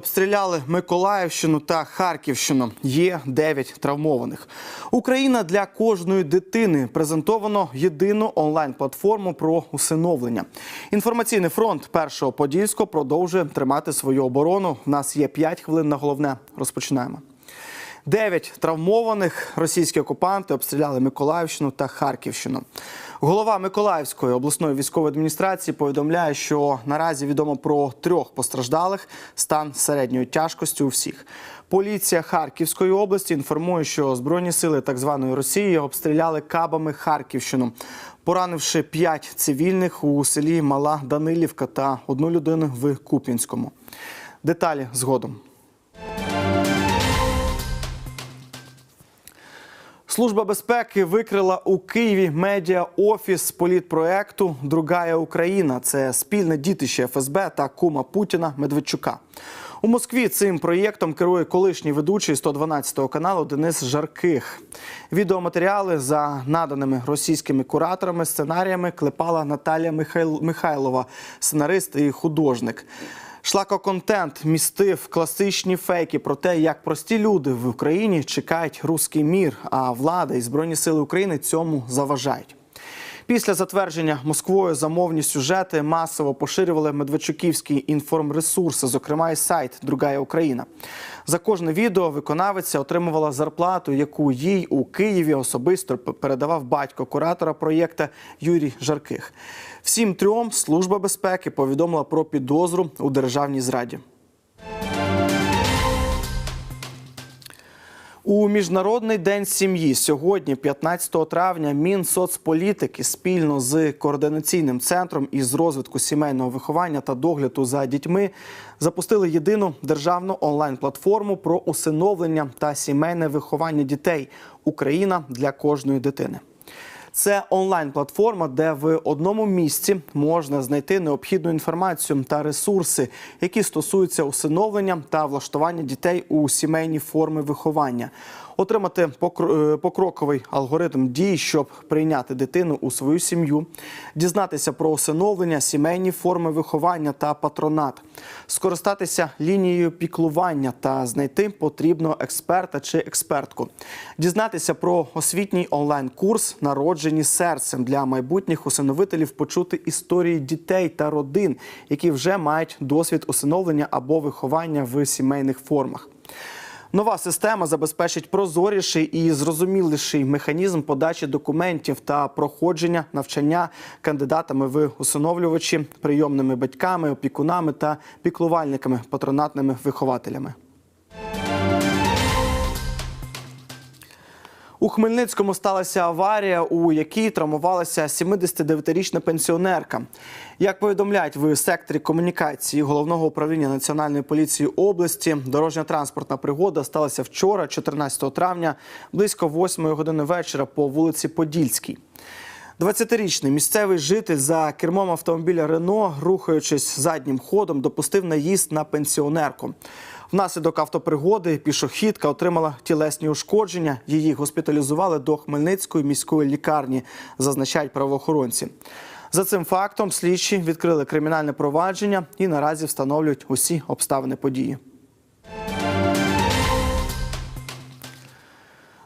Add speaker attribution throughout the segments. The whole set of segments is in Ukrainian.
Speaker 1: Обстріляли Миколаївщину та Харківщину. Є 9 травмованих. Україна для кожної дитини презентовано єдину онлайн-платформу про усиновлення. Інформаційний фронт першого подільського продовжує тримати свою оборону. У нас є 5 хвилин на головне. Розпочинаємо. Дев'ять травмованих російські окупанти обстріляли Миколаївщину та Харківщину. Голова Миколаївської обласної військової адміністрації повідомляє, що наразі відомо про трьох постраждалих стан середньої тяжкості у всіх. Поліція Харківської області інформує, що збройні сили так званої Росії обстріляли кабами Харківщину, поранивши п'ять цивільних у селі Мала Данилівка та одну людину в Куп'янському. Деталі згодом. Служба безпеки викрила у Києві медіа офіс політпроекту Другая Україна. Це спільне дітище ФСБ та кума Путіна Медведчука. У Москві цим проєктом керує колишній ведучий 112-го каналу Денис Жарких. Відеоматеріали за наданими російськими кураторами сценаріями клепала Наталія Михайлова, сценарист і художник. Шлакоконтент містив класичні фейки про те, як прості люди в Україні чекають руський мір, а влада і збройні сили України цьому заважають. Після затвердження Москвою замовні сюжети масово поширювали медведчуківські інформресурси, зокрема і сайт Другая Україна. За кожне відео виконавиця отримувала зарплату, яку їй у Києві особисто передавав батько куратора проєкта Юрій Жарких. Всім трьом служба безпеки повідомила про підозру у державній зраді. У міжнародний день сім'ї сьогодні, 15 травня, Мінсоцполітики спільно з координаційним центром із розвитку сімейного виховання та догляду за дітьми запустили єдину державну онлайн-платформу про усиновлення та сімейне виховання дітей Україна для кожної дитини. Це онлайн-платформа, де в одному місці можна знайти необхідну інформацію та ресурси, які стосуються усиновлення та влаштування дітей у сімейні форми виховання. Отримати е, покроковий алгоритм дій, щоб прийняти дитину у свою сім'ю, дізнатися про усиновлення, сімейні форми виховання та патронат, скористатися лінією піклування та знайти потрібного експерта чи експертку, дізнатися про освітній онлайн-курс Народжені серцем для майбутніх усиновителів, почути історії дітей та родин, які вже мають досвід усиновлення або виховання в сімейних формах. Нова система забезпечить прозоріший і зрозуміліший механізм подачі документів та проходження навчання кандидатами в усиновлювачі, прийомними батьками, опікунами та піклувальниками, патронатними вихователями. У Хмельницькому сталася аварія, у якій травмувалася 79-річна пенсіонерка. Як повідомляють в секторі комунікації головного управління національної поліції області, дорожня транспортна пригода сталася вчора, 14 травня, близько 8 години вечора по вулиці Подільській. 20-річний місцевий житель за кермом автомобіля Рено, рухаючись заднім ходом, допустив наїзд на пенсіонерку. Внаслідок автопригоди пішохідка отримала тілесні ушкодження. Її госпіталізували до Хмельницької міської лікарні, зазначають правоохоронці. За цим фактом слідчі відкрили кримінальне провадження і наразі встановлюють усі обставини події.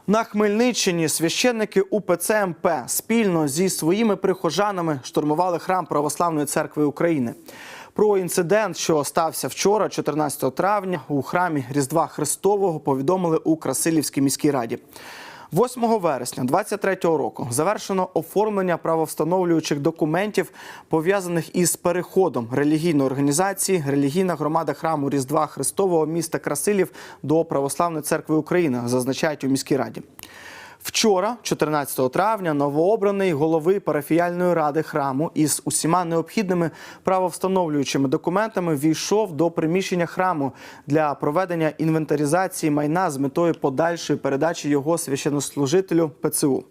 Speaker 1: На Хмельниччині священники УПЦ МП спільно зі своїми прихожанами штурмували храм Православної церкви України. Про інцидент, що стався вчора, 14 травня, у храмі Різдва Христового, повідомили у Красилівській міській раді. 8 вересня 23-го року завершено оформлення правовстановлюючих документів, пов'язаних із переходом релігійної організації релігійна громада храму Різдва Христового міста Красилів до Православної церкви України, зазначають у міській раді. Вчора, 14 травня, новообраний голови парафіяльної ради храму із усіма необхідними правовстановлюючими документами війшов до приміщення храму для проведення інвентаризації майна з метою подальшої передачі його священнослужителю ПЦУ.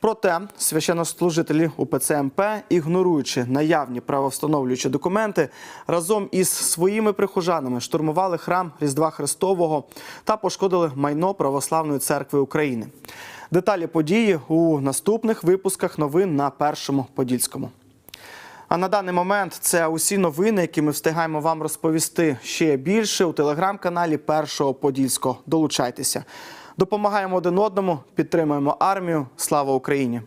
Speaker 1: Проте священнослужителі УПЦ МП, ігноруючи наявні правовстановлюючі документи, разом із своїми прихожанами штурмували храм Різдва Христового та пошкодили майно Православної церкви України. Деталі події у наступних випусках новин на першому подільському. А на даний момент це усі новини, які ми встигаємо вам розповісти ще більше у телеграм-каналі Першого Подільського. Долучайтеся. Допомагаємо один одному, підтримуємо армію. Слава Україні!